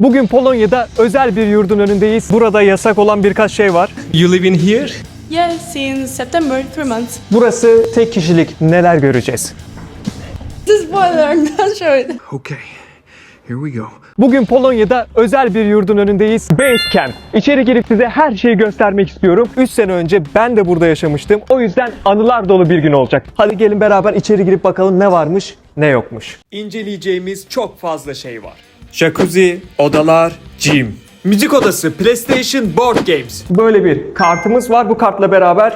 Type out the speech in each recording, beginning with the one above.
Bugün Polonya'da özel bir yurdun önündeyiz. Burada yasak olan birkaç şey var. You live in here? Yeah, since September, three months. Burası tek kişilik. Neler göreceğiz? This is spoiler, don't show it. Okay, here we go. Bugün Polonya'da özel bir yurdun önündeyiz. Basecamp. İçeri girip size her şeyi göstermek istiyorum. 3 sene önce ben de burada yaşamıştım. O yüzden anılar dolu bir gün olacak. Hadi gelin beraber içeri girip bakalım ne varmış, ne yokmuş. İnceleyeceğimiz çok fazla şey var. Jacuzzi, odalar, gym. Müzik odası, PlayStation, board games. Böyle bir kartımız var. Bu kartla beraber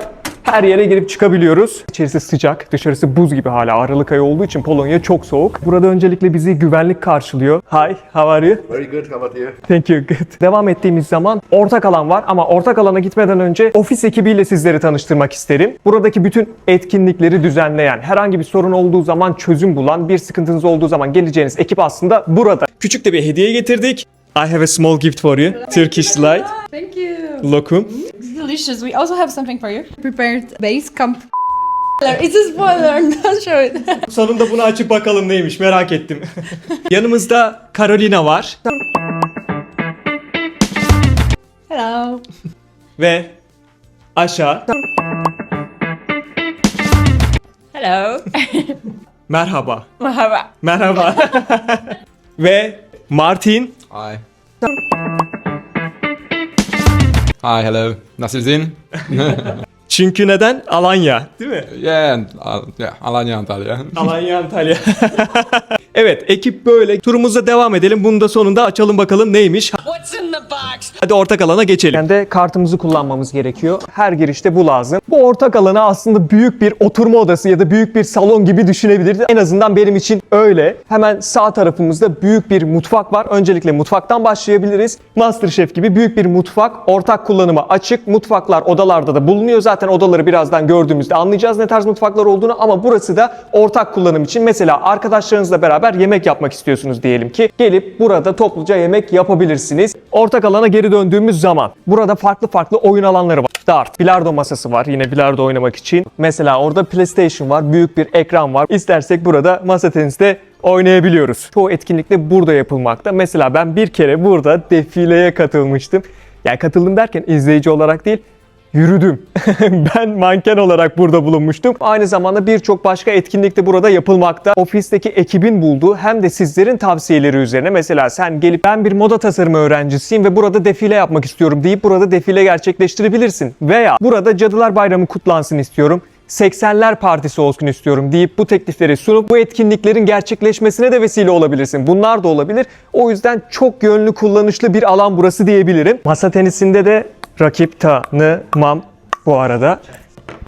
her yere girip çıkabiliyoruz. İçerisi sıcak, dışarısı buz gibi hala. Aralık ayı olduğu için Polonya çok soğuk. Burada öncelikle bizi güvenlik karşılıyor. Hi, how are you? Very good. How about you? Thank you. Good. Devam ettiğimiz zaman ortak alan var ama ortak alana gitmeden önce ofis ekibiyle sizleri tanıştırmak isterim. Buradaki bütün etkinlikleri düzenleyen, herhangi bir sorun olduğu zaman çözüm bulan, bir sıkıntınız olduğu zaman geleceğiniz ekip aslında burada. Küçük de bir hediye getirdik. I have a small gift for you. Turkish delight. Thank you. Lokum. Delicious. We also have something for you. Prepared base camp. It's a spoiler, don't show it. Sonunda bunu açıp bakalım neymiş merak ettim. Yanımızda Carolina var Hello. ve Aşa. Hello. Merhaba. Merhaba. Merhaba. ve Martin. Hi. Hi, hello. Nasılsın? Çünkü neden? Alanya. Değil mi? yeah, uh, yeah, Alanya Antalya. Alanya Antalya. evet ekip böyle. Turumuza devam edelim. Bunu da sonunda açalım bakalım neymiş. What's in the box? Hadi ortak alana geçelim. Yani de kartımızı kullanmamız gerekiyor. Her girişte bu lazım. Bu ortak alanı aslında büyük bir oturma odası ya da büyük bir salon gibi düşünebiliriz. En azından benim için öyle. Hemen sağ tarafımızda büyük bir mutfak var. Öncelikle mutfaktan başlayabiliriz. Masterchef gibi büyük bir mutfak. Ortak kullanıma açık. Mutfaklar odalarda da bulunuyor. Zaten odaları birazdan gördüğümüzde anlayacağız ne tarz mutfaklar olduğunu ama burası da ortak kullanım için. Mesela arkadaşlarınızla beraber yemek yapmak istiyorsunuz diyelim ki. Gelip burada topluca yemek yapabilirsiniz. Ortak alana geri döndüğümüz zaman burada farklı farklı oyun alanları var. Dart, bilardo masası var yine bilardo oynamak için. Mesela orada PlayStation var, büyük bir ekran var. İstersek burada masa teniste oynayabiliyoruz. Çoğu etkinlik de burada yapılmakta. Mesela ben bir kere burada defileye katılmıştım. Yani katıldım derken izleyici olarak değil, yürüdüm. ben manken olarak burada bulunmuştum. Aynı zamanda birçok başka etkinlik de burada yapılmakta. Ofisteki ekibin bulduğu hem de sizlerin tavsiyeleri üzerine mesela sen gelip ben bir moda tasarımı öğrencisiyim ve burada defile yapmak istiyorum deyip burada defile gerçekleştirebilirsin. Veya burada Cadılar Bayramı kutlansın istiyorum. 80'ler partisi olsun istiyorum deyip bu teklifleri sunup bu etkinliklerin gerçekleşmesine de vesile olabilirsin. Bunlar da olabilir. O yüzden çok yönlü kullanışlı bir alan burası diyebilirim. Masa tenisinde de rakip tanımam bu arada.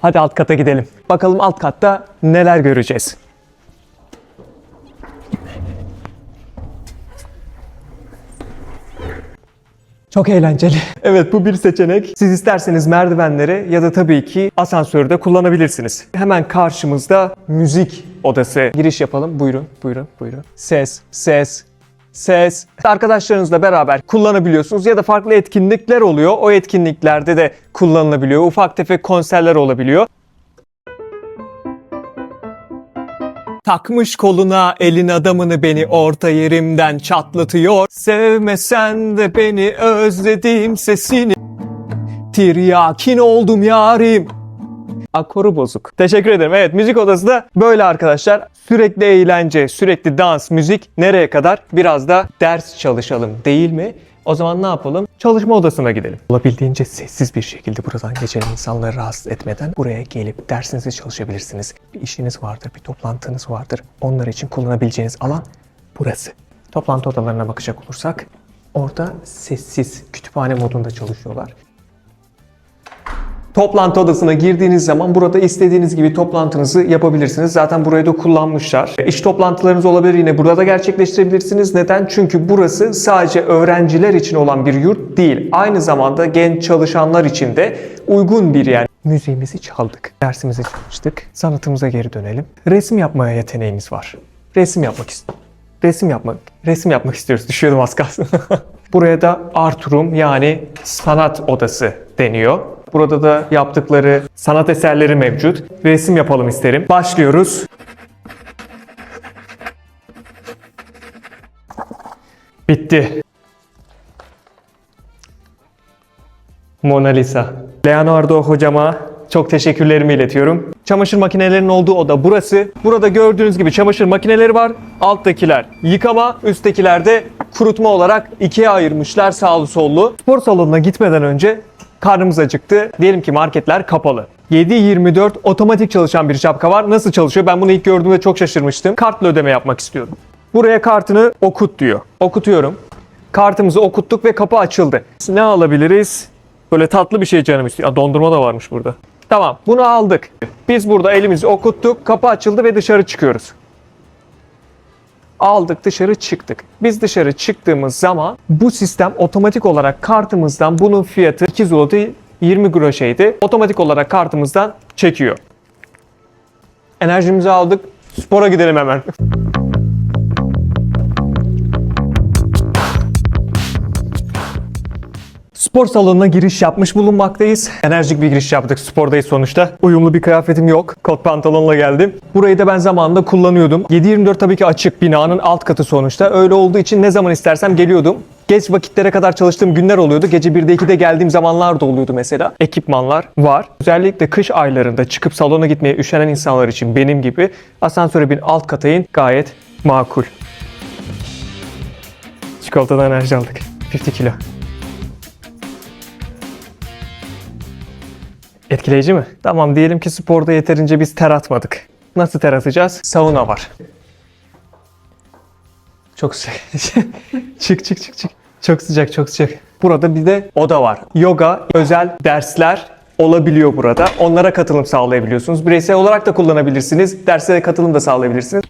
Hadi alt kata gidelim. Bakalım alt katta neler göreceğiz. Çok eğlenceli. Evet bu bir seçenek. Siz isterseniz merdivenleri ya da tabii ki asansörde kullanabilirsiniz. Hemen karşımızda müzik odası. Giriş yapalım. Buyurun, buyurun, buyurun. Ses, ses, ses. Arkadaşlarınızla beraber kullanabiliyorsunuz ya da farklı etkinlikler oluyor. O etkinliklerde de kullanılabiliyor. Ufak tefek konserler olabiliyor. Takmış koluna elin adamını beni orta yerimden çatlatıyor. Sevmesen de beni özledim sesini. Tiryakin oldum yarim. Akoru bozuk. Teşekkür ederim. Evet müzik odası da böyle arkadaşlar. Sürekli eğlence, sürekli dans, müzik nereye kadar? Biraz da ders çalışalım değil mi? O zaman ne yapalım? Çalışma odasına gidelim. Olabildiğince sessiz bir şekilde buradan geçen insanları rahatsız etmeden buraya gelip dersinizi çalışabilirsiniz. Bir işiniz vardır, bir toplantınız vardır. Onlar için kullanabileceğiniz alan burası. Toplantı odalarına bakacak olursak orada sessiz kütüphane modunda çalışıyorlar. Toplantı odasına girdiğiniz zaman burada istediğiniz gibi toplantınızı yapabilirsiniz. Zaten burayı da kullanmışlar. İş toplantılarınız olabilir yine burada gerçekleştirebilirsiniz. Neden? Çünkü burası sadece öğrenciler için olan bir yurt değil. Aynı zamanda genç çalışanlar için de uygun bir yer. Müziğimizi çaldık. Dersimizi çalıştık. Sanatımıza geri dönelim. Resim yapmaya yeteneğimiz var. Resim yapmak istiyorum. Resim yapmak, resim yapmak istiyoruz. Düşüyordum az kalsın. Buraya da art room yani sanat odası deniyor. Burada da yaptıkları sanat eserleri mevcut. Resim yapalım isterim. Başlıyoruz. Bitti. Mona Lisa. Leonardo hocama çok teşekkürlerimi iletiyorum. Çamaşır makinelerinin olduğu oda burası. Burada gördüğünüz gibi çamaşır makineleri var. Alttakiler yıkama, üsttekiler de kurutma olarak ikiye ayırmışlar sağlı sollu. Spor salonuna gitmeden önce karnımız acıktı. Diyelim ki marketler kapalı. 7-24 otomatik çalışan bir şapka var. Nasıl çalışıyor? Ben bunu ilk gördüğümde çok şaşırmıştım. Kartla ödeme yapmak istiyorum. Buraya kartını okut diyor. Okutuyorum. Kartımızı okuttuk ve kapı açıldı. Ne alabiliriz? Böyle tatlı bir şey canım istiyor. Aa, dondurma da varmış burada. Tamam bunu aldık. Biz burada elimizi okuttuk. Kapı açıldı ve dışarı çıkıyoruz. Aldık dışarı çıktık. Biz dışarı çıktığımız zaman bu sistem otomatik olarak kartımızdan bunun fiyatı 2 zloty 20 groşeydi. Otomatik olarak kartımızdan çekiyor. Enerjimizi aldık. Spora gidelim hemen. Spor salonuna giriş yapmış bulunmaktayız. Enerjik bir giriş yaptık. Spordayız sonuçta. Uyumlu bir kıyafetim yok. Kot pantolonla geldim. Burayı da ben zamanında kullanıyordum. 7-24 tabii ki açık binanın alt katı sonuçta. Öyle olduğu için ne zaman istersem geliyordum. Geç vakitlere kadar çalıştığım günler oluyordu. Gece 1'de 2'de geldiğim zamanlar da oluyordu mesela. Ekipmanlar var. Özellikle kış aylarında çıkıp salona gitmeye üşenen insanlar için benim gibi asansöre bir alt kata in gayet makul. Çikolatadan enerji aldık. 50 kilo. Etkileyici mi? Tamam diyelim ki sporda yeterince biz ter atmadık. Nasıl ter atacağız? Sauna var. Çok sıcak. çık çık çık çık. Çok sıcak çok sıcak. Burada bir de oda var. Yoga, özel dersler olabiliyor burada. Onlara katılım sağlayabiliyorsunuz. Bireysel olarak da kullanabilirsiniz. Derslere katılım da sağlayabilirsiniz.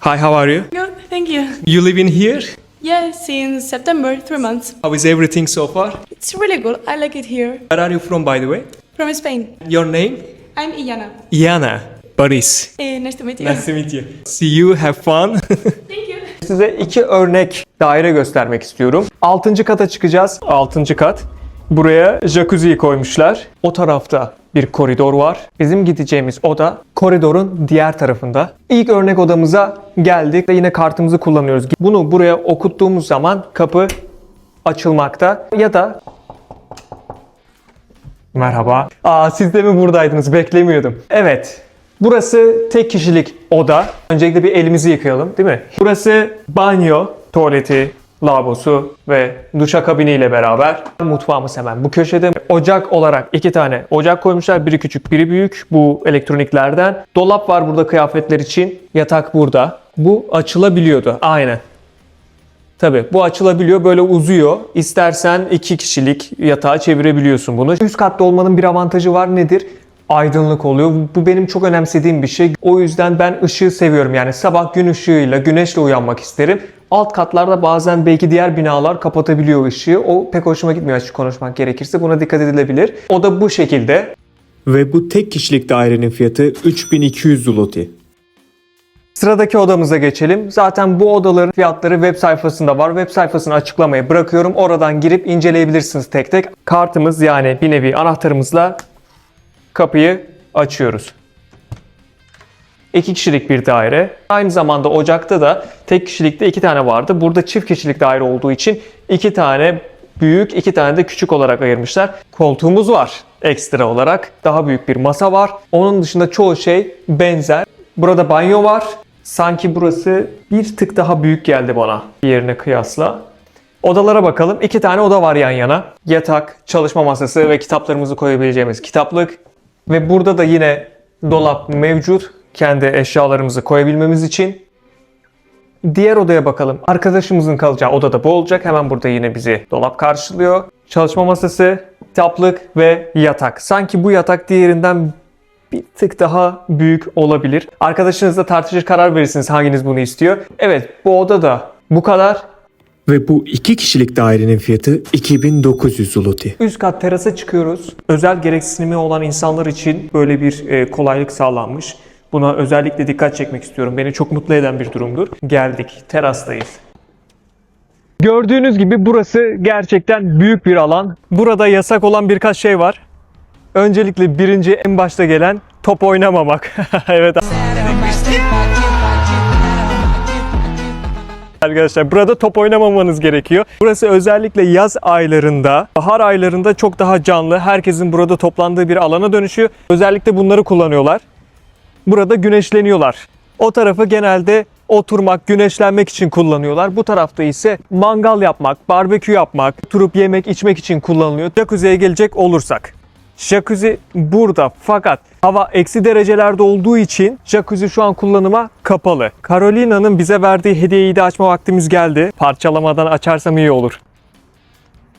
Hi, how are you? Good, thank you. You live in here? Yeah, since September, three months. How is everything so far? It's really good. I like it here. Where are you from by the way? From Spain. Your name? I'm Iyana. Iana. Boris. Eh, nice to meet you. Nice to meet you. See you, have fun. Thank you. Size iki örnek daire göstermek istiyorum. Altıncı kata çıkacağız. Altıncı kat. Buraya jacuzziyi koymuşlar. O tarafta bir koridor var. Bizim gideceğimiz oda koridorun diğer tarafında. İlk örnek odamıza geldik ve yine kartımızı kullanıyoruz. Bunu buraya okuttuğumuz zaman kapı açılmakta ya da Merhaba. Aa siz de mi buradaydınız? Beklemiyordum. Evet. Burası tek kişilik oda. Öncelikle bir elimizi yıkayalım değil mi? Burası banyo, tuvaleti, lavabosu ve duşakabini ile beraber mutfağımız hemen bu köşede. Ocak olarak iki tane ocak koymuşlar. Biri küçük, biri büyük. Bu elektroniklerden. Dolap var burada kıyafetler için. Yatak burada. Bu açılabiliyordu. Aynen. Tabii bu açılabiliyor böyle uzuyor. İstersen iki kişilik yatağa çevirebiliyorsun bunu. Üst katta olmanın bir avantajı var nedir? Aydınlık oluyor. Bu benim çok önemsediğim bir şey. O yüzden ben ışığı seviyorum. Yani sabah gün ışığıyla, güneşle uyanmak isterim. Alt katlarda bazen belki diğer binalar kapatabiliyor ışığı. O pek hoşuma gitmiyor açık konuşmak gerekirse. Buna dikkat edilebilir. O da bu şekilde. Ve bu tek kişilik dairenin fiyatı 3200 zloty. Sıradaki odamıza geçelim. Zaten bu odaların fiyatları web sayfasında var. Web sayfasını açıklamaya bırakıyorum. Oradan girip inceleyebilirsiniz tek tek. Kartımız yani bir nevi anahtarımızla kapıyı açıyoruz. İki kişilik bir daire. Aynı zamanda ocakta da tek kişilikte iki tane vardı. Burada çift kişilik daire olduğu için iki tane büyük, iki tane de küçük olarak ayırmışlar. Koltuğumuz var ekstra olarak. Daha büyük bir masa var. Onun dışında çoğu şey benzer. Burada banyo var. Sanki burası bir tık daha büyük geldi bana yerine kıyasla. Odalara bakalım. İki tane oda var yan yana. Yatak, çalışma masası ve kitaplarımızı koyabileceğimiz kitaplık. Ve burada da yine dolap mevcut. Kendi eşyalarımızı koyabilmemiz için. Diğer odaya bakalım. Arkadaşımızın kalacağı oda da bu olacak. Hemen burada yine bizi dolap karşılıyor. Çalışma masası, kitaplık ve yatak. Sanki bu yatak diğerinden bir tık daha büyük olabilir. Arkadaşınızla tartışır karar verirsiniz hanginiz bunu istiyor. Evet bu oda da bu kadar. Ve bu iki kişilik dairenin fiyatı 2900 zloty. Üst kat terasa çıkıyoruz. Özel gereksinimi olan insanlar için böyle bir e, kolaylık sağlanmış. Buna özellikle dikkat çekmek istiyorum. Beni çok mutlu eden bir durumdur. Geldik, terastayız. Gördüğünüz gibi burası gerçekten büyük bir alan. Burada yasak olan birkaç şey var. Öncelikle birinci en başta gelen top oynamamak. evet. Arkadaşlar burada top oynamamanız gerekiyor. Burası özellikle yaz aylarında, bahar aylarında çok daha canlı. Herkesin burada toplandığı bir alana dönüşüyor. Özellikle bunları kullanıyorlar. Burada güneşleniyorlar. O tarafı genelde oturmak, güneşlenmek için kullanıyorlar. Bu tarafta ise mangal yapmak, barbekü yapmak, oturup yemek, içmek için kullanılıyor. Jacuzziye gelecek olursak. Jacuzzi burada fakat hava eksi derecelerde olduğu için jacuzzi şu an kullanıma kapalı. Carolina'nın bize verdiği hediyeyi de açma vaktimiz geldi. Parçalamadan açarsam iyi olur.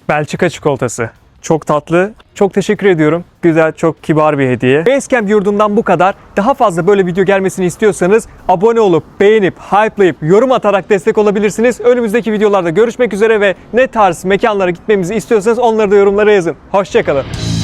Belçika çikolatası. Çok tatlı. Çok teşekkür ediyorum. Güzel, çok kibar bir hediye. Basecamp yurdundan bu kadar. Daha fazla böyle video gelmesini istiyorsanız abone olup, beğenip, hype'layıp, yorum atarak destek olabilirsiniz. Önümüzdeki videolarda görüşmek üzere ve ne tarz mekanlara gitmemizi istiyorsanız onları da yorumlara yazın. Hoşçakalın.